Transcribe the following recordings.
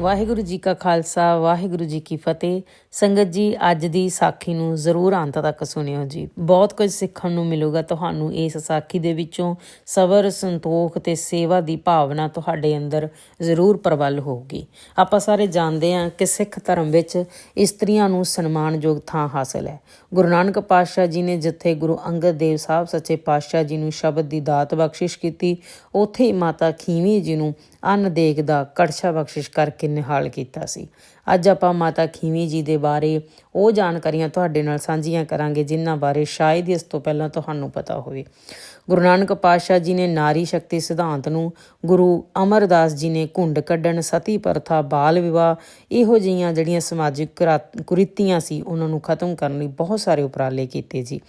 ਵਾਹਿਗੁਰੂ ਜੀ ਕਾ ਖਾਲਸਾ, ਵਾਹਿਗੁਰੂ ਜੀ ਕੀ ਫਤਿਹ। ਸੰਗਤ ਜੀ, ਅੱਜ ਦੀ ਸਾਖੀ ਨੂੰ ਜ਼ਰੂਰ ਅੰਤ ਤੱਕ ਸੁਣਿਓ ਜੀ। ਬਹੁਤ ਕੁਝ ਸਿੱਖਣ ਨੂੰ ਮਿਲੂਗਾ ਤੁਹਾਨੂੰ ਇਸ ਸਾਖੀ ਦੇ ਵਿੱਚੋਂ। ਸਬਰ, ਸੰਤੋਖ ਤੇ ਸੇਵਾ ਦੀ ਭਾਵਨਾ ਤੁਹਾਡੇ ਅੰਦਰ ਜ਼ਰੂਰ ਪ੍ਰਬਲ ਹੋਊਗੀ। ਆਪਾਂ ਸਾਰੇ ਜਾਣਦੇ ਹਾਂ ਕਿ ਸਿੱਖ ਧਰਮ ਵਿੱਚ ਇਸਤਰੀਆਂ ਨੂੰ ਸਨਮਾਨਯੋਗ ਥਾਂ ਹਾਸਲ ਹੈ। ਗੁਰੂ ਨਾਨਕ ਪਾਤਸ਼ਾਹ ਜੀ ਨੇ ਜਿੱਥੇ ਗੁਰੂ ਅੰਗਦ ਦੇਵ ਸਾਹਿਬ ਸੱਚੇ ਪਾਤਸ਼ਾਹ ਜੀ ਨੂੰ ਸ਼ਬਦ ਦੀ ਦਾਤ ਬਖਸ਼ਿਸ਼ ਕੀਤੀ, ਉੱਥੇ ਹੀ ਮਾਤਾ ਖੀਵੀ ਜੀ ਨੂੰ ਅੰਨ ਦੇਗ ਦਾ ਕੜਛਾ ਬਖਸ਼ਿਸ਼ ਕਰਕੇ ਨਿਹਾਲ ਕੀਤਾ ਸੀ। ਅੱਜ ਆਪਾਂ ਮਾਤਾ ਖੀਵੀ ਜੀ ਦੇ ਬਾਰੇ ਉਹ ਜਾਣਕਾਰੀਆਂ ਤੁਹਾਡੇ ਨਾਲ ਸਾਂਝੀਆਂ ਕਰਾਂਗੇ, ਜਿਨ੍ਹਾਂ ਬਾਰੇ ਸ਼ਾਇਦ ਇਸ ਤੋਂ ਪਹਿਲਾਂ ਤੁਹਾਨੂੰ ਪਤਾ ਹੋਵੇ। ਗੁਰੂ ਨਾਨਕ ਪਾਤਸ਼ਾਹ ਜੀ ਨੇ ਨਾਰੀ ਸ਼ਕਤੀ ਸਿਧਾਂਤ ਨੂੰ ਗੁਰੂ ਅਮਰਦਾਸ ਜੀ ਨੇ ਘੁੰਡ ਕੱਢਣ, ਸਤੀ ਪ੍ਰਥਾ, ਬਾਲ ਵਿਵਾਹ ਇਹੋ ਜਿਹੀਆਂ ਜਿਹੜੀਆਂ ਸਮਾਜਿਕ ਕੁਰੀਤੀਆਂ ਸੀ, ਉਹਨਾਂ ਨੂੰ ਖਤਮ ਕਰਨ ਲਈ ਬਹੁਤ ਸਾਰੇ ਉਪਰਾਲੇ ਕੀਤੇ ਜੀ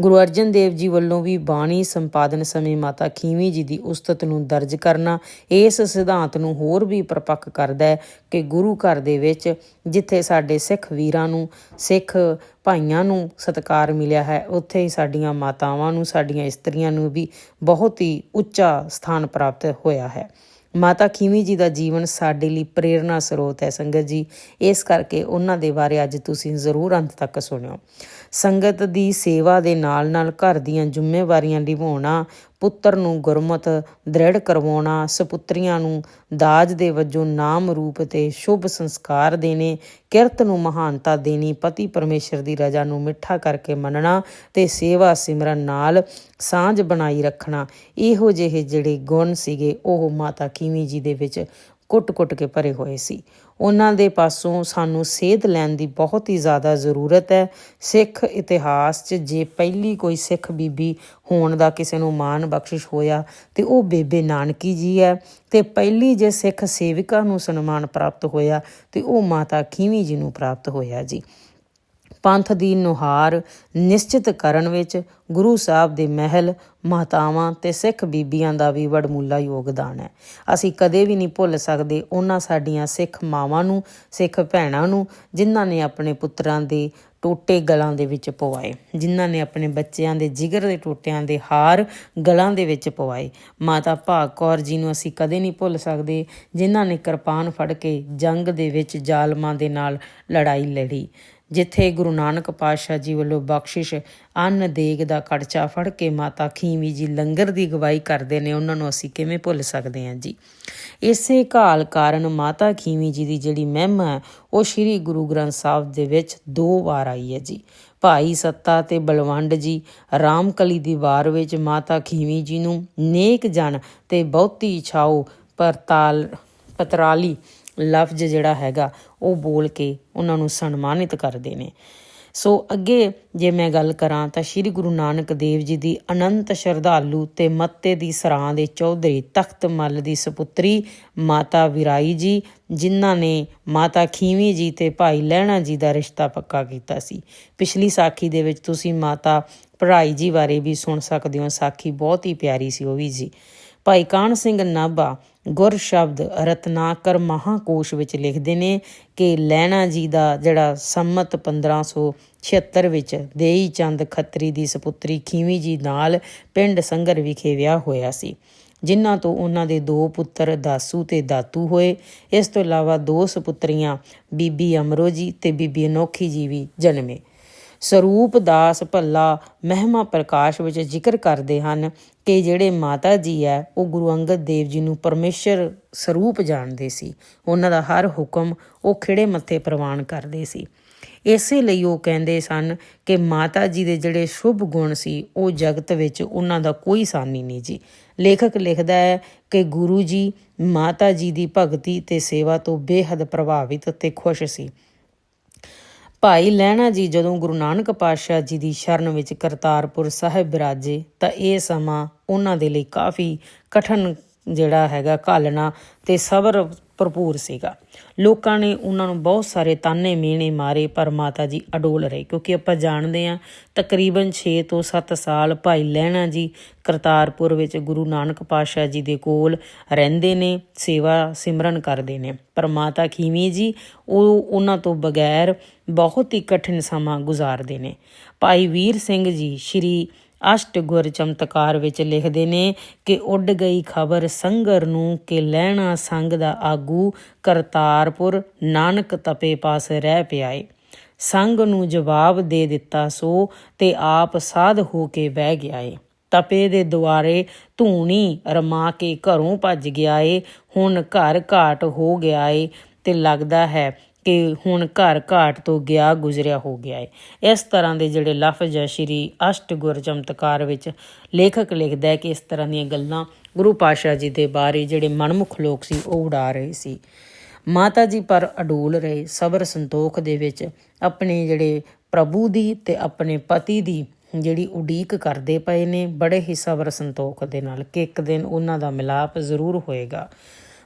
ਗੁਰੂ ਅਰਜਨ ਦੇਵ ਜੀ ਵੱਲੋਂ ਵੀ ਬਾਣੀ ਸੰਪਾਦਨ ਸਮੇਂ ਮਾਤਾ ਖੀਵੀ ਜੀ ਦੀ ਉਸਤਤ ਨੂੰ ਦਰਜ ਕਰਨਾ, ਇਸ ਸਿਧਾਂਤ ਨੂੰ ਹੋਰ ਵੀ ਪ੍ਰਪੱਕ ਕਰਦਾ ਹੈ ਕਿ ਗੁਰੂ ਘਰ ਦੇ ਵਿੱਚ ਜਿੱਥੇ ਸਾਡੇ ਸਿੱਖ ਵੀਰਾਂ ਨੂੰ, ਸਿੱਖ ਭਾਈਆਂ ਨੂੰ ਸਤਿਕਾਰ ਮਿਲਿਆ ਹੈ, ਉੱਥੇ ਹੀ ਸਾਡੀਆਂ ਮਾਤਾਵਾਂ ਨੂੰ, ਸਾਡੀਆਂ ਇਸਤਰੀਆਂ ਨੂੰ ਵੀ ਬਹੁਤ ਹੀ ਉੱਚਾ ਸਥਾਨ ਪ੍ਰਾਪਤ ਹੋਇਆ ਹੈ। ਮਾਤਾ ਖੀਵੀ ਜੀ ਦਾ ਜੀਵਨ ਸਾਡੇ ਲਈ ਪ੍ਰੇਰਣਾ ਸਰੋਤ ਹੈ ਸੰਗਤ ਜੀ। ਇਸ ਕਰਕੇ ਉਹਨਾਂ ਦੇ ਬਾਰੇ ਅੱਜ ਤੁਸੀਂ ਜ਼ਰੂਰ ਅੰਤ ਤੱਕ ਸੁਣਿਓ। ਸੰਗਤ ਦੀ ਸੇਵਾ ਦੇ ਨਾਲ ਨਾਲ ਘਰ ਦੀਆਂ ਜ਼ਿੰਮੇਵਾਰੀਆਂ ਨਿਭਾਉਣਾ, ਪੁੱਤਰ ਨੂੰ ਗੁਰਮਤ ਦ੍ਰਿੜ ਕਰਵਾਉਣਾ, ਸੁਪੁੱਤਰੀਆਂ ਨੂੰ ਦਾਜ ਦੇ ਵਜੋਂ ਨਾਮ ਰੂਪ ਤੇ ਸ਼ੁਭ ਸੰਸਕਾਰ ਦੇਣੇ, ਕਿਰਤ ਨੂੰ ਮਹਾਨਤਾ ਦੇਣੀ, ਪਤੀ ਪਰਮੇਸ਼ਰ ਦੀ ਰਜ਼ਾ ਨੂੰ ਮਿੱਠਾ ਕਰਕੇ ਮੰਨਣਾ ਤੇ ਸੇਵਾ ਸਿਮਰਨ ਨਾਲ ਸਾਂਝ ਬਣਾਈ ਰੱਖਣਾ। ਇਹੋ ਜਿਹੇ ਜਿਹੜੇ ਗੁਣ ਸੀਗੇ, ਉਹ ਮਾਤਾ ਕੀਵੀ ਜੀ ਦੇ ਵਿੱਚ ਕੁੱਟ-ਕੁੱਟ ਕੇ ਭਰੇ ਹੋਏ ਸੀ। ਉਹਨਾਂ ਦੇ ਪਾਸੋਂ ਸਾਨੂੰ ਸੇਧ ਲੈਣ ਦੀ ਬਹੁਤ ਹੀ ਜ਼ਿਆਦਾ ਜ਼ਰੂਰਤ ਹੈ। ਸਿੱਖ ਇਤਿਹਾਸ 'ਚ ਜੇ ਪਹਿਲੀ ਕੋਈ ਸਿੱਖ ਬੀਬੀ ਹੋਣ ਦਾ ਕਿਸੇ ਨੂੰ ਮਾਣ ਬਖਸ਼ਿਸ਼ ਹੋਇਆ, ਤੇ ਉਹ ਬੇਬੇ ਨਾਨਕੀ ਜੀ ਹੈ। ਤੇ ਪਹਿਲੀ ਜੇ ਸਿੱਖ ਸੇਵਿਕਾ ਨੂੰ ਸਨਮਾਨ ਪ੍ਰਾਪਤ ਹੋਇਆ, ਤੇ ਉਹ ਮਾਤਾ ਖੀਵੀ ਜੀ ਨੂੰ ਪ੍ਰਾਪਤ ਹੋਇਆ ਜੀ। ਪੰਥ ਦੀ ਨੁਹਾਰ ਨਿਸ਼ਚਿਤ ਕਰਨ ਵਿੱਚ ਗੁਰੂ ਸਾਹਿਬ ਦੇ ਮਹਿਲ, ਮਾਤਾਵਾਂ ਤੇ ਸਿੱਖ ਬੀਬੀਆਂ ਦਾ ਵੀ ਵਡਮੁੱਲਾ ਯੋਗਦਾਨ ਹੈ। ਅਸੀਂ ਕਦੇ ਵੀ ਨਹੀਂ ਭੁੱਲ ਸਕਦੇ ਉਹਨਾਂ ਸਾਡੀਆਂ ਸਿੱਖ ਮਾਵਾਂ ਨੂੰ, ਸਿੱਖ ਭੈਣਾਂ ਨੂੰ, ਜਿਨ੍ਹਾਂ ਨੇ ਆਪਣੇ ਪੁੱਤਰਾਂ ਦੇ ਟੋਟੇ ਗਲਾਂ ਦੇ ਵਿੱਚ ਪਵਾਏ, ਜਿਨ੍ਹਾਂ ਨੇ ਆਪਣੇ ਬੱਚਿਆਂ ਦੇ ਜਿਗਰ ਦੇ ਟੋਟਿਆਂ ਦੇ ਹਾਰ ਗਲਾਂ ਦੇ ਵਿੱਚ ਪਵਾਏ। ਮਾਤਾ ਭਾਗ ਕੌਰ ਜੀ ਨੂੰ ਅਸੀਂ ਕਦੇ ਨਹੀਂ ਭੁੱਲ ਸਕਦੇ, ਜਿਨ੍ਹਾਂ ਨੇ ਕਿਰਪਾਨ ਫੜ ਕੇ ਜੰਗ ਦੇ ਵਿੱਚ ਜ਼ਾਲਮਾਂ ਦੇ ਨਾਲ ਲੜਾਈ ਲੜੀ। ਜਿੱਥੇ ਗੁਰੂ ਨਾਨਕ ਪਾਤਸ਼ਾਹ ਜੀ ਵੱਲੋਂ ਬਖਸ਼ਿਸ਼ ਅੰਨ ਦੇਗ ਦਾ ਕੜਚਾ ਫੜ ਕੇ ਮਾਤਾ ਖੀਵੀ ਜੀ ਲੰਗਰ ਦੀ ਗਵਾਹੀ ਕਰਦੇ ਨੇ, ਉਹਨਾਂ ਨੂੰ ਅਸੀਂ ਕਿਵੇਂ ਭੁੱਲ ਸਕਦੇ ਹਾਂ ਜੀ? ਇਸੇ ਕਾਲ ਕਾਰਨ ਮਾਤਾ ਖੀਵੀ ਜੀ ਦੀ ਜਿਹੜੀ ਮਹਿਮਾ ਹੈ, ਉਹ ਸ੍ਰੀ ਗੁਰੂ ਗ੍ਰੰਥ ਸਾਹਿਬ ਦੇ ਵਿੱਚ ਦੋ ਵਾਰ ਆਈ ਹੈ ਜੀ। ਭਾਈ ਸੱਤਾ ਤੇ ਬਲਵੰਡ ਜੀ ਰਾਮਕਲੀ ਦੀ ਵਾਰ ਵਿੱਚ ਮਾਤਾ ਖੀਵੀ ਜੀ ਨੂੰ ਨੇਕ ਜਨ ਤੇ ਬਹੁਤੀ ਛਾਓ ਪਰਤਾਲ ਪਤਰਾਲੀ ਲਫ਼ਜ਼ ਜਿਹੜਾ ਹੈਗਾ, ਉਹ ਬੋਲ ਕੇ ਉਹਨਾਂ ਨੂੰ ਸਨਮਾਨਿਤ ਕਰਦੇ ਨੇ। ਸੋ ਅੱਗੇ ਜੇ ਮੈਂ ਗੱਲ ਕਰਾਂ ਤਾਂ ਸ੍ਰੀ ਗੁਰੂ ਨਾਨਕ ਦੇਵ ਜੀ ਦੀ ਅਨੰਤ ਸ਼ਰਧਾਲੂ ਤੇ ਮੱਤੇ ਦੀ ਸਰਾਂ ਦੇ ਚੌਧਰੀ ਤਖਤ ਮੱਲ ਦੀ ਸੁਪੁੱਤਰੀ ਮਾਤਾ ਵਿਰਾਈ ਜੀ, ਜਿਨ੍ਹਾਂ ਨੇ ਮਾਤਾ ਖੀਵੀ ਜੀ ਤੇ ਭਾਈ ਲਹਿਣਾ ਜੀ ਦਾ ਰਿਸ਼ਤਾ ਪੱਕਾ ਕੀਤਾ ਸੀ। ਪਿਛਲੀ ਸਾਖੀ ਦੇ ਵਿੱਚ ਤੁਸੀਂ ਮਾਤਾ ਪੜਾਈ ਜੀ ਬਾਰੇ ਵੀ ਸੁਣ ਸਕਦੇ ਹੋ। ਸਾਖੀ ਬਹੁਤ ਹੀ ਪਿਆਰੀ ਸੀ ਉਹ ਵੀ ਜੀ। ਭਾਈ ਕਾਨ ਸਿੰਘ ਨਾਭਾ ਗੁਰ ਸ਼ਬਦ ਰਤਨਾਕਰ ਮਹਾਕੋਸ਼ ਵਿੱਚ ਲਿਖਦੇ ਨੇ ਕਿ ਲੈਣਾ ਜੀ ਦਾ ਜਿਹੜਾ ਸੰਮਤ 1576 ਵਿੱਚ ਦੇਈ ਚੰਦ ਖੱਤਰੀ ਦੀ ਸੁਪੁੱਤਰੀ ਖੀਵੀ ਜੀ ਨਾਲ ਪਿੰਡ ਸੰਗਰ ਵਿਖੇ ਵਿਆਹ ਹੋਇਆ ਸੀ। ਜਿਨ੍ਹਾਂ ਤੋਂ ਉਹਨਾਂ ਦੇ ਦੋ ਪੁੱਤਰ ਦਾਸੂ ਤੇ ਦਾਤੂ ਹੋਏ। ਇਸ ਤੋਂ ਇਲਾਵਾ ਦੋ ਸੁਪੁੱਤਰੀਆਂ, ਬੀਬੀ ਅਮਰੋ ਜੀ ਤੇ ਬੀਬੀ ਅਨੋਖੀ ਜੀ ਵੀ ਜਨਮੇ। ਸਰੂਪ ਦਾਸ ਭੱਲਾ ਮਹਿਮਾ ਪ੍ਰਕਾਸ਼ ਵਿੱਚ ਜ਼ਿਕਰ ਕਰਦੇ ਹਨ ਕਿ ਜਿਹੜੇ ਮਾਤਾ ਜੀ ਹੈ, ਉਹ ਗੁਰੂ ਅੰਗਦ ਦੇਵ ਜੀ ਨੂੰ ਪਰਮੇਸ਼ਰ ਸਰੂਪ ਜਾਣਦੇ ਸੀ। ਉਹਨਾਂ ਦਾ ਹਰ ਹੁਕਮ ਉਹ ਖਿੜੇ ਮੱਥੇ ਪ੍ਰਵਾਨ ਕਰਦੇ ਸੀ। ਇਸੇ ਲਈ ਉਹ ਕਹਿੰਦੇ ਸਨ ਕਿ ਮਾਤਾ ਜੀ ਦੇ ਜਿਹੜੇ ਸ਼ੁਭ ਗੁਣ ਸੀ, ਉਹ ਜਗਤ ਵਿੱਚ ਉਹਨਾਂ ਦਾ ਕੋਈ ਸਾਨੀ ਨਹੀਂ ਜੀ। ਲੇਖਕ ਲਿਖਦਾ ਹੈ ਕਿ ਗੁਰੂ ਜੀ ਮਾਤਾ ਜੀ ਦੀ ਭਗਤੀ ਤੇ ਸੇਵਾ ਤੋਂ ਬੇਹੱਦ ਪ੍ਰਭਾਵਿਤ ਤੇ ਖੁਸ਼ ਸੀ। ਭਾਈ ਲਹਿਣਾ ਜੀ ਜਦੋਂ ਗੁਰੂ ਨਾਨਕ ਪਾਤਸ਼ਾਹ ਜੀ ਦੀ ਸ਼ਰਨ ਵਿੱਚ ਕਰਤਾਰਪੁਰ ਸਾਹਿਬ ਬਿਰਾਜੇ ਤਾਂ ਇਹ ਸਮਾਂ ਉਹਨਾਂ ਦੇ ਲਈ ਕਾਫੀ ਕਠਨ ਜਿਹੜਾ ਹੈਗਾ ਘਾਲਣਾ ਤੇ ਸਬਰ ਭਰਪੂਰ ਸੀਗਾ। ਲੋਕਾਂ ਨੇ ਉਹਨਾਂ ਨੂੰ ਬਹੁਤ ਸਾਰੇ ਤਾਨੇ ਮੀਣੇ ਮਾਰੇ, ਪਰ ਮਾਤਾ ਜੀ ਅਡੋਲ ਰਹੇ, ਕਿਉਂਕਿ ਆਪਾਂ ਜਾਣਦੇ ਹਾਂ, ਤਕਰੀਬਨ 6 ਤੋਂ 7 ਸਾਲ ਭਾਈ ਲਹਿਣਾ ਜੀ ਕਰਤਾਰਪੁਰ ਵਿੱਚ ਗੁਰੂ ਨਾਨਕ ਪਾਤਸ਼ਾਹ ਜੀ ਦੇ ਕੋਲ ਰਹਿੰਦੇ ਨੇ, ਸੇਵਾ ਸਿਮਰਨ ਕਰਦੇ ਨੇ। ਪਰ ਮਾਤਾ ਖੀਵੀ ਜੀ, ਉਹ ਉਹਨਾਂ ਤੋਂ ਬਗੈਰ ਬਹੁਤ ਹੀ ਕਠਿਨ ਸਮਾਂ ਗੁਜ਼ਾਰਦੇ ਨੇ। ਭਾਈ ਵੀਰ ਸਿੰਘ ਜੀ, ਸ਼੍ਰੀ ਅਸ਼ਟ ਗੁਰ ਚਮਤਕਾਰ ਵਿੱਚ ਲਿਖਦੇ ਨੇ ਕਿ ਉੱਡ ਗਈ ਖਬਰ ਸੰਗਰ ਨੂੰ ਕਿ ਲੈਣਾ ਸੰਗ ਦਾ ਆਗੂ ਕਰਤਾਰਪੁਰ ਨਾਨਕ ਤਪੇ ਪਾਸ ਰਹਿ ਪਿਆਏ। ਸੰਗ ਨੂੰ ਜਵਾਬ ਦੇ ਦਿੱਤਾ ਸੋ ਤੇ ਆਪ ਸਾਧ ਹੋ ਕੇ ਬਹਿ ਗਿਆ ਏ ਤਪੇ ਦੇ ਦੁਆਰੇ ਧੂਣੀ ਰਮਾ ਕੇ ਘਰੋਂ ਭੱਜ ਗਿਆ ਏ ਹੁਣ ਘਰ ਘਾਟ ਹੋ ਗਿਆ ਏ ਤੇ ਲੱਗਦਾ ਹੈ ਕਿ ਹੁਣ ਘਰ ਘਾਟ ਤੋਂ ਗਿਆ, ਗੁਜ਼ਰਿਆ ਹੋ ਗਿਆ ਏ। ਇਸ ਤਰ੍ਹਾਂ ਦੇ ਜਿਹੜੇ ਲਫ਼ਜ਼ ਹੈ ਸ਼੍ਰੀ ਅਸ਼ਟਗੁਰ ਚਮਤਕਾਰ ਵਿੱਚ ਲੇਖਕ ਲਿਖਦਾ ਹੈ ਕਿ ਇਸ ਤਰ੍ਹਾਂ ਦੀਆਂ ਗੱਲਾਂ ਗੁਰੂ ਪਾਸ਼ਾ ਜੀ ਦੇ ਬਾਰੇ ਜਿਹੜੇ ਮਨਮੁਖ ਲੋਕ ਸੀ, ਉਹ ਉਡਾ ਰਹੇ ਸੀ। ਮਾਤਾ ਜੀ ਪਰ ਅਡੋਲ ਰਹੇ, ਸਬਰ ਸੰਤੋਖ ਦੇ ਵਿੱਚ ਆਪਣੇ ਜਿਹੜੇ ਪ੍ਰਭੂ ਦੀ ਤੇ ਆਪਣੇ ਪਤੀ ਦੀ ਜਿਹੜੀ ਉਡੀਕ ਕਰਦੇ ਪਏ ਨੇ, ਬੜੇ ਹੀ ਸਬਰ ਸੰਤੋਖ ਦੇ ਨਾਲ। ਕਿ ਇੱਕ ਦਿਨ ਉਹਨਾਂ ਦਾ ਮਿਲਾਪ ਜ਼ਰੂਰ ਹੋਏਗਾ।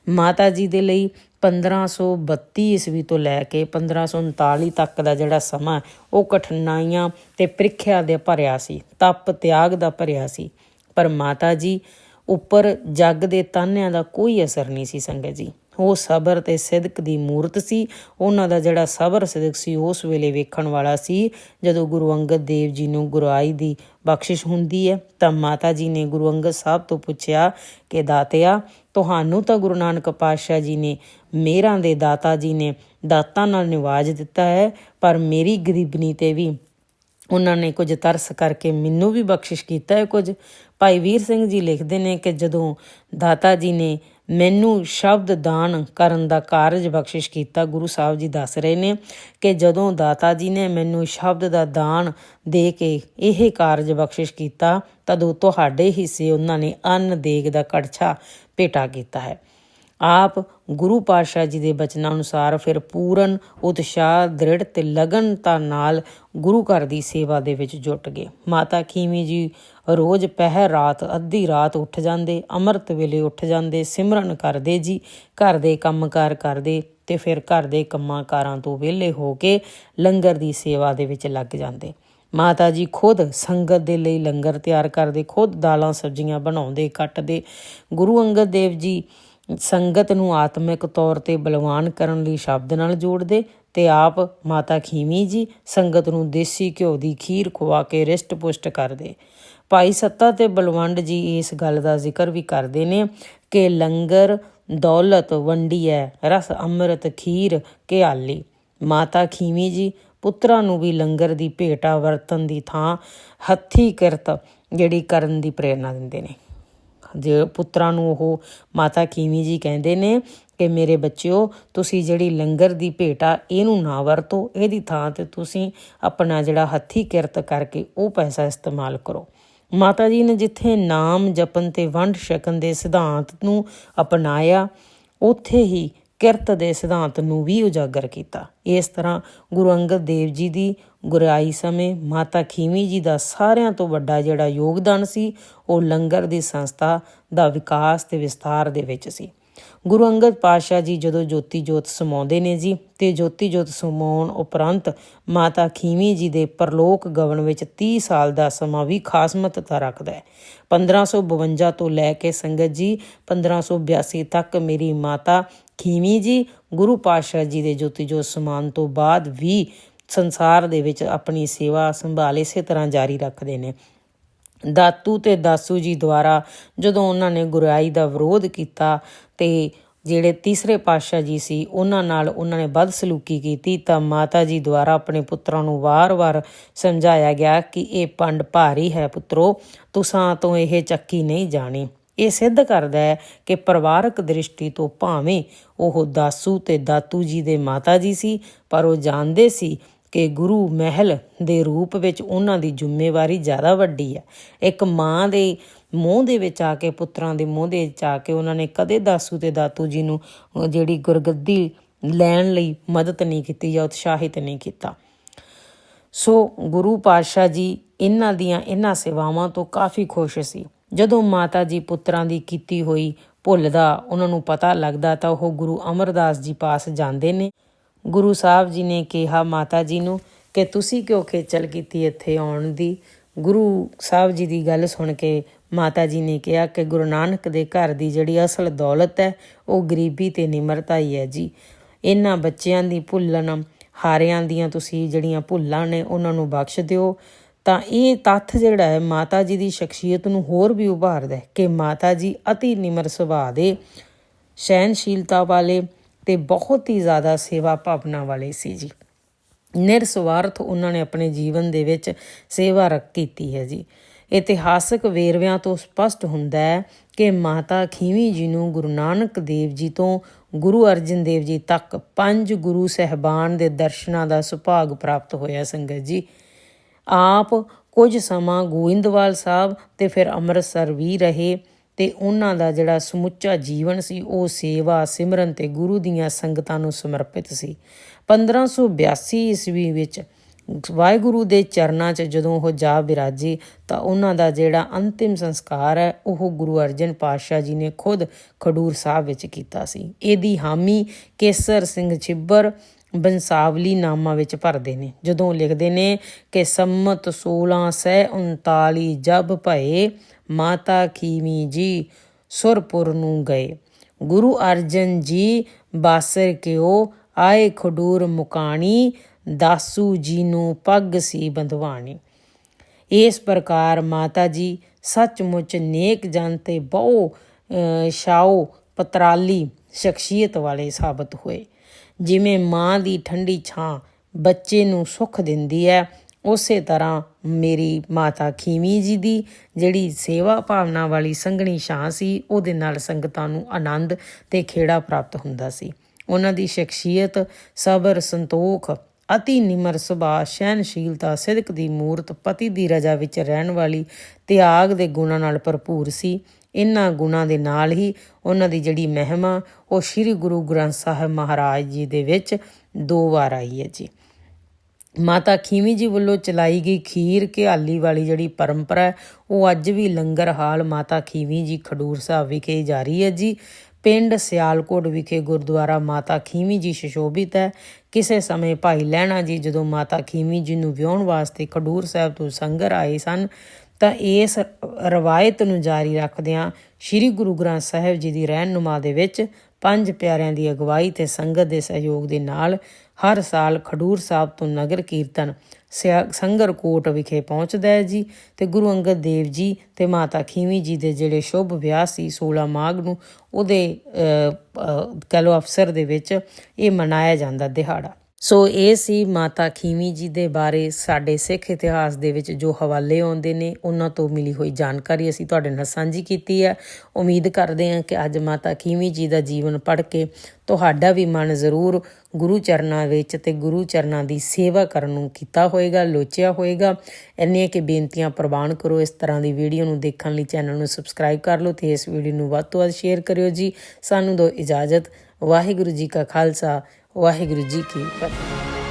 ਮਾਤਾ ਜੀ ਦੇ ਲਈ 1532 ਈਸਵੀ ਤੋਂ ਲੈ ਕੇ 1539 ਤੱਕ ਦਾ ਜਿਹੜਾ ਸਮਾਂ ਉਹ ਕਠਿਨਾਈਆਂ ਤੇ ਪ੍ਰੀਖਿਆ ਦੇ ਭਰਿਆ ਸੀ, ਤਪ ਤਿਆਗ ਦਾ ਭਰਿਆ ਸੀ। ਪਰ ਮਾਤਾ ਜੀ ਉੱਪਰ ਜੱਗ ਦੇ ਤਾਨਿਆਂ ਦਾ ਕੋਈ ਅਸਰ ਨਹੀਂ ਸੀ ਸੰਗਤ ਜੀ। ਉਹ ਸਬਰ ਤੇ ਸਿਦਕ ਦੀ ਮੂਰਤ ਸੀ। ਉਹਨਾਂ ਦਾ ਜਿਹੜਾ ਸਬਰ ਸਿਦਕ ਸੀ, ਉਸ ਵੇਲੇ ਵੇਖਣ ਵਾਲਾ ਸੀ। ਜਦੋਂ ਗੁਰੂ ਅੰਗਦ ਦੇਵ ਜੀ ਨੂੰ ਗੁਰਾਈ ਦੀ ਬਖਸ਼ਿਸ਼ ਹੁੰਦੀ ਹੈ, ਤਾਂ ਮਾਤਾ ਜੀ ਨੇ ਗੁਰੂ ਅੰਗਦ ਸਾਹਿਬ ਤੋਂ ਪੁੱਛਿਆ ਕਿ, ਦਾਤਿਆ, ਤੁਹਾਨੂੰ ਤਾਂ ਗੁਰੂ ਨਾਨਕ ਪਾਤਸ਼ਾਹ ਜੀ ਨੇ, ਮੇਰਾਂ ਦੇ ਦਾਤਾ ਜੀ ਨੇ ਦਾਤਾਂ ਨਾਲ ਨਿਵਾਜ ਦਿੱਤਾ ਹੈ, ਪਰ ਮੇਰੀ ਗਰੀਬਨੀ ਤੇ ਵੀ ਉਹਨਾਂ ਨੇ ਕੁਝ ਤਰਸ ਕਰਕੇ ਮੈਨੂੰ ਵੀ ਬਖਸ਼ਿਸ਼ ਕੀਤਾ ਹੈ ਕੁਝ। ਭਾਈ ਵੀਰ ਸਿੰਘ ਜੀ ਲਿਖਦੇ ਨੇ ਕਿ ਜਦੋਂ ਦਾਤਾ ਜੀ ਨੇ ਮੈਨੂੰ ਸ਼ਬਦ ਦਾਨ ਕਰਨ ਦਾ ਕਾਰਜ ਬਖਸ਼ਿਸ਼ ਕੀਤਾ। ਗੁਰੂ ਸਾਹਿਬ ਜੀ ਦੱਸ ਰਹੇ ਨੇ ਕਿ ਜਦੋਂ ਦਾਤਾ ਜੀ ਨੇ ਮੈਨੂੰ ਸ਼ਬਦ ਦਾ ਦਾਨ ਦੇ ਕੇ ਇਹ ਕਾਰਜ ਬਖਸ਼ਿਸ਼ ਕੀਤਾ, ਤਦੋਂ ਤੁਹਾਡੇ ਹਿੱਸੇ ਉਹਨਾਂ ਨੇ ਅੰਨ ਦੇਗ ਦਾ ਕੜਛਾ ਭੇਟਾ ਕੀਤਾ ਹੈ। ਆਪ ਗੁਰੂ ਪਾਤਸ਼ਾਹ ਜੀ ਦੇ ਬਚਨਾਂ ਅਨੁਸਾਰ ਫਿਰ ਪੂਰਨ, ਉਤਸ਼ਾਹ ਦ੍ਰਿੜ ਤੇ ਲਗਨਤਾ ਨਾਲ ਗੁਰੂ ਘਰ ਦੀ ਸੇਵਾ ਦੇ ਵਿੱਚ ਜੁਟ ਗਏ। ਮਾਤਾ ਖੀਵੀ ਜੀ ਰੋਜ਼ ਪਹਿਰ ਰਾਤ, ਅੱਧੀ ਰਾਤ ਉੱਠ ਜਾਂਦੇ, ਅੰਮ੍ਰਿਤ ਵੇਲੇ ਉੱਠ ਜਾਂਦੇ, ਸਿਮਰਨ ਕਰਦੇ ਜੀ, ਘਰ ਦੇ ਕੰਮਕਾਰ ਕਰਦੇ ਤੇ ਫਿਰ ਘਰ ਦੇ ਕੰਮਾਂ ਕਾਰਾਂ ਤੋਂ ਵਿਹਲੇ ਹੋ ਕੇ ਲੰਗਰ ਦੀ ਸੇਵਾ ਦੇ ਵਿੱਚ ਲੱਗ ਜਾਂਦੇ। ਮਾਤਾ ਜੀ ਖੁਦ ਸੰਗਤ ਦੇ ਲਈ ਲੰਗਰ ਤਿਆਰ ਕਰਦੇ, ਖੁਦ ਦਾਲਾਂ ਸਬਜ਼ੀਆਂ ਬਣਾਉਂਦੇ, ਕੱਟਦੇ। ਗੁਰੂ ਅੰਗਦ ਦੇਵ ਜੀ ਸੰਗਤ ਨੂੰ ਆਤਮਿਕ ਤੌਰ ਤੇ ਬਲਵਾਨ ਕਰਨ ਲਈ ਸ਼ਬਦ ਨਾਲ ਜੋੜਦੇ ਤੇ ਆਪ ਮਾਤਾ ਖੀਵੀ ਜੀ ਸੰਗਤ ਨੂੰ ਦੇਸੀ ਘਿਓ ਦੀ ਖੀਰ ਖਵਾ ਕੇ ਰਿਸ਼ਟ ਪੁਸ਼ਟ ਕਰਦੇ। ਭਾਈ ਸੱਤਾ ਤੇ ਬਲਵੰਡ ਜੀ ਇਸ ਗੱਲ ਦਾ ਜ਼ਿਕਰ ਵੀ ਕਰਦੇ ਨੇ ਕਿ ਲੰਗਰ, ਦੌਲਤ ਵੰਡੀ ਹੈ ਰਸ, ਅੰਮ੍ਰਿਤ, ਖੀਰ, ਘਿਆਲੀ। ਮਾਤਾ ਖੀਵੀ ਜੀ ਪੁੱਤਰਾਂ ਨੂੰ ਵੀ ਲੰਗਰ ਦੀ ਭੇਟਾ ਵਰਤਨ ਦੀ ਥਾਂ ਹੱਥੀ ਕਿਰਤ ਜਿਹੜੀ ਕਰਨ ਦੀ ਪ੍ਰੇਰਣਾ ਦਿੰਦੇ ਨੇ। ਜੇ ਪੁੱਤਰਾਂ ਨੂੰ ਉਹ ਮਾਤਾ ਕੀਵੀ ਜੀ ਕਹਿੰਦੇ ਨੇ ਕਿ ਮੇਰੇ ਬੱਚਿਓ, ਤੁਸੀਂ ਜਿਹੜੀ ਲੰਗਰ ਦੀ ਭੇਟਾ ਇਹਨੂੰ ਨਾ ਵਰਤੋ। ਇਹਦੀ ਥਾਂ ਤੇ ਤੁਸੀਂ ਆਪਣਾ ਜਿਹੜਾ ਹੱਥੀ ਕਿਰਤ ਕਰਕੇ ਉਹ ਪੈਸਾ ਇਸਤੇਮਾਲ ਕਰੋ। ਮਾਤਾ ਜੀ ਨੇ ਜਿੱਥੇ ਨਾਮ ਜਪਨ ਤੇ ਵੰਡ ਛਕਣ ਦੇ ਸਿਧਾਂਤ ਨੂੰ ਅਪਣਾਇਆ, ਉੱਥੇ ਹੀ ਕਿਰਤ ਦੇ ਸਿਧਾਂਤ ਨੂੰ ਵੀ ਉਜਾਗਰ ਕੀਤਾ। ਇਸ ਤਰ੍ਹਾਂ ਗੁਰੂ ਅੰਗਦ ਦੇਵ ਜੀ ਦੀ ਗੁਰਾਈ ਸਮੇਂ ਮਾਤਾ ਖੀਵੀ ਜੀ ਦਾ ਸਾਰਿਆਂ ਤੋਂ ਵੱਡਾ ਜਿਹੜਾ ਯੋਗਦਾਨ ਸੀ, ਉਹ ਲੰਗਰ ਦੀ ਸੰਸਥਾ ਦਾ ਵਿਕਾਸ ਤੇ ਵਿਸਥਾਰ ਦੇ ਵਿੱਚ ਸੀ। ਗੁਰੂ ਅੰਗਦ ਪਾਤਸ਼ਾਹ ਜੀ ਜਦੋਂ ਜੋਤੀ ਜੋਤ ਸਮਾਉਂਦੇ ਨੇ ਜੀ ਤੇ ਜੋਤੀ ਜੋਤ ਸਮਾਉਣ ਉਪਰੰਤ ਮਾਤਾ ਖੀਵੀ ਜੀ ਦੇ ਪਰਲੋਕ ਗਵਨ ਵਿੱਚ 30 ਸਾਲ ਦਾ ਸਮਾਂ ਵੀ ਖਾਸ ਮਹੱਤਤਾ ਰੱਖਦਾ ਹੈ। 1552 ਤੋਂ ਲੈ ਕੇ ਸੰਗਤ ਜੀ 1582 ਤੱਕ ਮੇਰੀ ਮਾਤਾ ਖੀਵੀ ਜੀ, ਗੁਰੂ ਪਾਤਸ਼ਾਹ ਜੀ ਦੇ ਜੋਤੀ ਜੋਤ ਸਮਾਨ ਤੋਂ ਬਾਅਦ ਵੀ ਸੰਸਾਰ ਦੇ ਵਿੱਚ ਆਪਣੀ ਸੇਵਾ ਸੰਭਾਲ ਇਸੇ ਤਰ੍ਹਾਂ ਜਾਰੀ ਰੱਖਦੇ ਨੇ। ਦਾਤੂ ਤੇ ਦਾਸੂ ਜੀ ਦੁਆਰਾ ਜਦੋਂ ਉਹਨਾਂ ਨੇ ਗੁਰਾਈ ਦਾ ਵਿਰੋਧ ਕੀਤਾ ਤੇ ਜਿਹੜੇ ਤੀਸਰੇ ਪਾਤਸ਼ਾਹ ਜੀ ਸੀ, ਉਹਨਾਂ ਨਾਲ ਉਹਨਾਂ ਨੇ ਬਦਸਲੂਕੀ ਕੀਤੀ ਤਾਂ ਮਾਤਾ ਜੀ ਦੁਆਰਾ ਆਪਣੇ ਪੁੱਤਰਾਂ ਨੂੰ ਵਾਰ-ਵਾਰ ਸਮਝਾਇਆ ਗਿਆ ਕਿ ਇਹ ਪੰਡ ਭਾਰੀ ਹੈ ਪੁੱਤਰੋ, ਤੁਸਾਂ ਤੋਂ ਇਹ ਚੱਕੀ ਨਹੀਂ ਜਾਣੀ। ਇਹ ਸਿੱਧ ਕਰਦਾ ਹੈ ਕਿ ਪਰਿਵਾਰਕ ਦ੍ਰਿਸ਼ਟੀ ਤੋਂ ਭਾਵੇਂ ਉਹ ਦਾਸੂ ਤੇ ਦਾਤੂ ਜੀ ਦੇ ਮਾਤਾ ਜੀ ਸੀ, ਪਰ ਉਹ ਜਾਣਦੇ ਸੀ ਕਿ ਗੁਰੂ ਮਹਿਲ ਦੇ ਰੂਪ ਵਿੱਚ ਉਹਨਾਂ ਦੀ ਜ਼ਿੰਮੇਵਾਰੀ ਜ਼ਿਆਦਾ ਵੱਡੀ ਹੈ ਇੱਕ ਮਾਂ ਦੇ ਮੂੰਹ ਦੇ ਵਿੱਚ ਆ ਕੇ, ਪੁੱਤਰਾਂ ਦੇ ਮੂੰਹ ਦੇ ਵਿੱਚ ਆ ਕੇ ਉਹਨਾਂ ਨੇ ਕਦੇ ਦਾਸੂ ਤੇ ਦਾਤੂ ਜੀ ਨੂੰ ਜਿਹੜੀ ਗੁਰਗੱਦੀ ਲੈਣ ਲਈ ਮਦਦ ਨਹੀਂ ਕੀਤੀ ਜਾਂ ਉਤਸ਼ਾਹਿਤ ਨਹੀਂ ਕੀਤਾ। ਸੋ ਗੁਰੂ ਪਾਤਸ਼ਾਹ ਜੀ ਇਹਨਾਂ ਦੀਆਂ ਇਹਨਾਂ ਸੇਵਾਵਾਂ ਤੋਂ ਕਾਫੀ ਖੁਸ਼ ਸੀ। ਜਦੋਂ ਮਾਤਾ ਜੀ ਪੁੱਤਰਾਂ ਦੀ ਕੀਤੀ ਹੋਈ ਭੁੱਲ ਦਾ ਉਹਨਾਂ ਨੂੰ ਪਤਾ ਲੱਗਦਾ ਤਾਂ ਉਹ ਗੁਰੂ ਅਮਰਦਾਸ ਜੀ ਪਾਸ ਜਾਂਦੇ ਨੇ। ਗੁਰੂ ਸਾਹਿਬ ਜੀ ਨੇ ਕਿਹਾ, ਮਾਤਾ ਜੀ ਨੂੰ ਕਿ ਤੁਸੀਂ ਕਿਉਂ ਖੇਚਲ ਕੀਤੀ ਇੱਥੇ ਆਉਣ ਦੀ? ਗੁਰੂ ਸਾਹਿਬ ਜੀ ਦੀ ਗੱਲ ਸੁਣ ਕੇ ਮਾਤਾ ਜੀ ਨੇ ਕਿਹਾ ਕਿ ਗੁਰੂ ਨਾਨਕ ਦੇ ਘਰ ਦੀ ਜਿਹੜੀ ਅਸਲ ਦੌਲਤ ਹੈ, ਉਹ ਗਰੀਬੀ ਤੇ ਨਿਮਰਤਾ ਹੀ ਹੈ ਜੀ। ਇਹਨਾਂ ਬੱਚਿਆਂ ਦੀ ਭੁੱਲਣ, ਹਾਰਿਆਂ ਦੀਆਂ ਤੁਸੀਂ ਜਿਹੜੀਆਂ ਭੁੱਲਾਂ ਨੇ, ਉਹਨਾਂ ਨੂੰ ਬਖਸ਼ ਦਿਓ। ਤਾਂ ਇਹ ਤੱਥ ਜਿਹੜਾ ਹੈ, ਮਾਤਾ ਜੀ ਦੀ ਸ਼ਖਸੀਅਤ ਨੂੰ ਹੋਰ ਵੀ ਉਭਾਰਦਾ ਹੈ ਕਿ ਮਾਤਾ ਜੀ ਅਤੀ ਨਿਮਰ ਸੁਭਾਅ ਦੇ ਸਹਿਨਸ਼ੀਲਤਾ ਵਾਲੇ ਤੇ ਬਹੁਤ ਹੀ ਜ਼ਿਆਦਾ ਸੇਵਾ ਭਾਵਨਾ ਵਾਲੇ ਸੀ ਜੀ। ਨਿਰਸਵਾਰਥ ਉਹਨਾਂ ਨੇ ਆਪਣੇ ਜੀਵਨ ਦੇ ਵਿੱਚ ਸੇਵਾ ਰਕ ਕੀਤੀ ਹੈ ਜੀ। ਇਤਿਹਾਸਕ ਵੇਰਵਿਆਂ ਤੋਂ ਸਪਸ਼ਟ ਹੁੰਦਾ ਹੈ ਕਿ ਮਾਤਾ ਖੀਵੀ ਜੀ ਨੂੰ ਗੁਰੂ ਨਾਨਕ ਦੇਵ ਜੀ ਤੋਂ ਗੁਰੂ ਅਰਜਨ ਦੇਵ ਜੀ ਤੱਕ ਪੰਜ ਗੁਰੂ ਸਹਿਬਾਨ ਦੇ ਦਰਸ਼ਨਾਂ ਦਾ ਸੁਭਾਗ ਪ੍ਰਾਪਤ ਹੋਇਆ ਸੰਗਤ ਜੀ। ਆਪ ਕੁਝ ਸਮਾਂ ਗੋਇੰਦਵਾਲ ਸਾਹਿਬ ਤੇ ਫਿਰ ਅੰਮ੍ਰਿਤਸਰ ਵੀ ਰਹੇ। ਤੇ ਉਹਨਾਂ ਦਾ ਜਿਹੜਾ ਸਮੁੱਚਾ ਜੀਵਨ ਸੀ, ਉਹ ਸੇਵਾ ਸਿਮਰਨ ਤੇ ਗੁਰੂ ਦੀਆਂ ਸੰਗਤਾਂ ਨੂੰ ਸਮਰਪਿਤ ਸੀ। 1582 ਈਸਵੀ ਵਿੱਚ ਵਾਹਿਗੁਰੂ ਦੇ ਚਰਨਾਂ 'ਚ ਜਦੋਂ ਉਹ ਜਾ ਬਿਰਾਜੀ ਤਾਂ ਉਹਨਾਂ ਦਾ ਜਿਹੜਾ ਅੰਤਿਮ ਸੰਸਕਾਰ ਹੈ, ਉਹ ਗੁਰੂ ਅਰਜਨ ਪਾਤਸ਼ਾਹ ਜੀ ਨੇ ਖੁਦ ਖਡੂਰ ਸਾਹਿਬ ਵਿੱਚ ਕੀਤਾ ਸੀ। ਇਹਦੀ ਹਾਮੀ ਕੇਸਰ ਸਿੰਘ ਛਿੱਬਰ ਬੰਸਾਵਲੀ ਨਾਮਾ ਵਿੱਚ ਭਰਦੇ ਨੇ। ਜਦੋਂ ਲਿਖਦੇ ਨੇ ਕਿ ਸੰਮਤ 1639 ਜਬ ਭਏ ਮਾਤਾ ਖੀਵੀ ਜੀ ਸੁਰਪੁਰ ਨੂੰ ਗਏ। ਗੁਰੂ ਅਰਜਨ ਜੀ ਬਾਸਰ ਕਿਓ ਆਏ ਖਡੂਰ ਮੁਕਾਣੀ ਦਾਸੂ ਜੀ ਨੂੰ ਪੱਗ ਸੀ ਬੰਧਵਾਣੀ। ਇਸ ਪ੍ਰਕਾਰ ਮਾਤਾ ਜੀ ਸੱਚਮੁੱਚ ਨੇਕ ਜਨ ਤੇ ਬਹੁ ਅਹ, ਸ਼ਾਓ ਪਤਰਾਲੀ ਸ਼ਖਸੀਅਤ ਵਾਲੇ ਸਾਬਤ ਹੋਏ। ਜਿਵੇਂ ਮਾਂ ਦੀ ਠੰਡੀ ਛਾਂ ਬੱਚੇ ਨੂੰ ਸੁੱਖ ਦਿੰਦੀ ਹੈ, ਉਸੇ ਤਰ੍ਹਾਂ ਮੇਰੀ ਮਾਤਾ ਖੀਵੀਂ ਜੀ ਦੀ ਜਿਹੜੀ ਸੇਵਾ ਭਾਵਨਾ ਵਾਲੀ ਸੰਘਣੀ ਛਾਂ ਸੀ, ਉਹਦੇ ਨਾਲ ਸੰਗਤਾਂ ਨੂੰ ਆਨੰਦ ਤੇ ਖੇੜਾ ਪ੍ਰਾਪਤ ਹੁੰਦਾ ਸੀ। ਉਹਨਾਂ ਦੀ ਸ਼ਖਸੀਅਤ, ਸਬਰ, ਸੰਤੋਖ ਅਤੀ ਨਿਮਰ ਸੁਭਾਅ ਸਹਿਨਸ਼ੀਲਤਾ ਸਿਦਕ ਦੀ ਮੂਰਤ, ਪਤੀ ਦੀ ਰਜਾ ਵਿੱਚ ਰਹਿਣ ਵਾਲੀ ਤਿਆਗ ਦੇ ਗੁਣਾਂ ਨਾਲ ਭਰਪੂਰ ਸੀ। ਇਹਨਾਂ ਗੁਣਾਂ ਦੇ ਨਾਲ ਹੀ ਉਹਨਾਂ ਦੀ ਜਿਹੜੀ ਮਹਿਮਾ, ਉਹ ਸ੍ਰੀ ਗੁਰੂ ਗ੍ਰੰਥ ਸਾਹਿਬ ਮਹਾਰਾਜ ਜੀ ਦੇ ਵਿੱਚ ਦੋ ਵਾਰ ਆਈ ਹੈ ਜੀ। ਮਾਤਾ ਖੀਵੀ ਜੀ ਵੱਲੋਂ ਚਲਾਈ ਗਈ ਖੀਰ ਘਿਆਲੀ ਵਾਲੀ ਜਿਹੜੀ ਪਰੰਪਰਾ ਹੈ, ਉਹ ਅੱਜ ਵੀ ਲੰਗਰ ਹਾਲ ਮਾਤਾ ਖੀਵੀ ਜੀ ਖਡੂਰ ਸਾਹਿਬ ਵਿਖੇ ਜਾਰੀ ਹੈ ਜੀ। ਪਿੰਡ ਸਿਆਲਕੋਟ ਵਿਖੇ ਗੁਰਦੁਆਰਾ ਮਾਤਾ ਖੀਵੀ ਜੀ ਸ਼ਸ਼ੋਭਿਤ ਹੈ। ਕਿਸੇ ਸਮੇਂ ਭਾਈ ਲਹਿਣਾ ਜੀ ਜਦੋਂ ਮਾਤਾ ਖੀਵੀ ਜੀ ਨੂੰ ਵਿਆਹਣ ਵਾਸਤੇ ਖਡੂਰ ਸਾਹਿਬ ਤੋਂ ਸੰਗਰ ਆਏ ਸਨ ਤਾਂ ਇਸ ਰਵਾਇਤ ਨੂੰ ਜਾਰੀ ਰੱਖਦਿਆਂ ਸ੍ਰੀ ਗੁਰੂ ਗ੍ਰੰਥ ਸਾਹਿਬ ਜੀ ਦੀ ਰਹਿਨੁਮਾ ਦੇ ਵਿੱਚ ਪੰਜ ਪਿਆਰਿਆਂ ਦੀ ਅਗਵਾਈ ਤੇ ਸੰਗਤ ਦੇ ਸਹਿਯੋਗ ਦੇ ਨਾਲ ਹਰ ਸਾਲ ਖਡੂਰ ਸਾਹਿਬ ਤੋਂ ਨਗਰ ਕੀਰਤਨ ਸਿਆ- ਸੰਗਰਕੋਟ ਵਿਖੇ ਪਹੁੰਚਦਾ ਹੈ ਜੀ ਤੇ ਗੁਰੂ ਅੰਗਦ ਦੇਵ ਜੀ ਤੇ ਮਾਤਾ ਖੀਵੀਂ ਜੀ ਦੇ ਜਿਹੜੇ ਸ਼ੁਭ ਵਿਆਹ ਸੀ 16 ਮਾਘ ਨੂੰ ਉਹਦੇ ਕਹ ਲਓ ਅਫਸਰ ਦੇ ਵਿੱਚ ਇਹ ਮਨਾਇਆ ਜਾਂਦਾ ਦਿਹਾੜਾ। ਸੋ ਇਹ ਸੀ ਮਾਤਾ ਖੀਵੀ ਜੀ ਦੇ ਬਾਰੇ ਸਾਡੇ ਸਿੱਖ ਇਤਿਹਾਸ ਦੇ ਵਿੱਚ ਜੋ ਹਵਾਲੇ ਆਉਂਦੇ ਨੇ, ਉਹਨਾਂ ਤੋਂ ਮਿਲੀ ਹੋਈ ਜਾਣਕਾਰੀ ਅਸੀਂ ਤੁਹਾਡੇ ਨਾਲ ਸਾਂਝੀ ਕੀਤੀ ਹੈ। ਉਮੀਦ ਕਰਦੇ ਹਾਂ ਕਿ ਅੱਜ ਮਾਤਾ ਖੀਵੀ ਜੀ ਦਾ ਜੀਵਨ ਪੜ੍ਹ ਕੇ ਤੁਹਾਡਾ ਵੀ ਮਨ ਜ਼ਰੂਰ ਗੁਰੂ ਚਰਨਾਂ ਵਿੱਚ ਤੇ ਗੁਰੂ ਚਰਨਾਂ ਦੀ ਸੇਵਾ ਕਰਨ ਨੂੰ ਕੀਤਾ ਹੋਏਗਾ, ਲੋਚਿਆ ਹੋਏਗਾ। ਇੰਨੀਆਂ ਕਿ ਬੇਨਤੀਆਂ ਪ੍ਰਵਾਨ ਕਰੋ, ਇਸ ਤਰ੍ਹਾਂ ਦੀ ਵੀਡੀਓ ਨੂੰ ਦੇਖਣ ਲਈ ਚੈਨਲ ਨੂੰ ਸਬਸਕ੍ਰਾਈਬ ਕਰ ਲਓ ਤੇ ਇਸ ਵੀਡੀਓ ਨੂੰ ਵੱਧ ਤੋਂ ਵੱਧ ਸ਼ੇਅਰ ਕਰਿਓ ਜੀ। ਸਾਨੂੰ ਦਿਓ ਇਜਾਜ਼ਤ। ਵਾਹਿਗੁਰੂ ਜੀ ਕਾ ਖਾਲਸਾ ਵਾਹਿਗੁਰੂ ਜੀ ਕੀ ਫਤਿਹ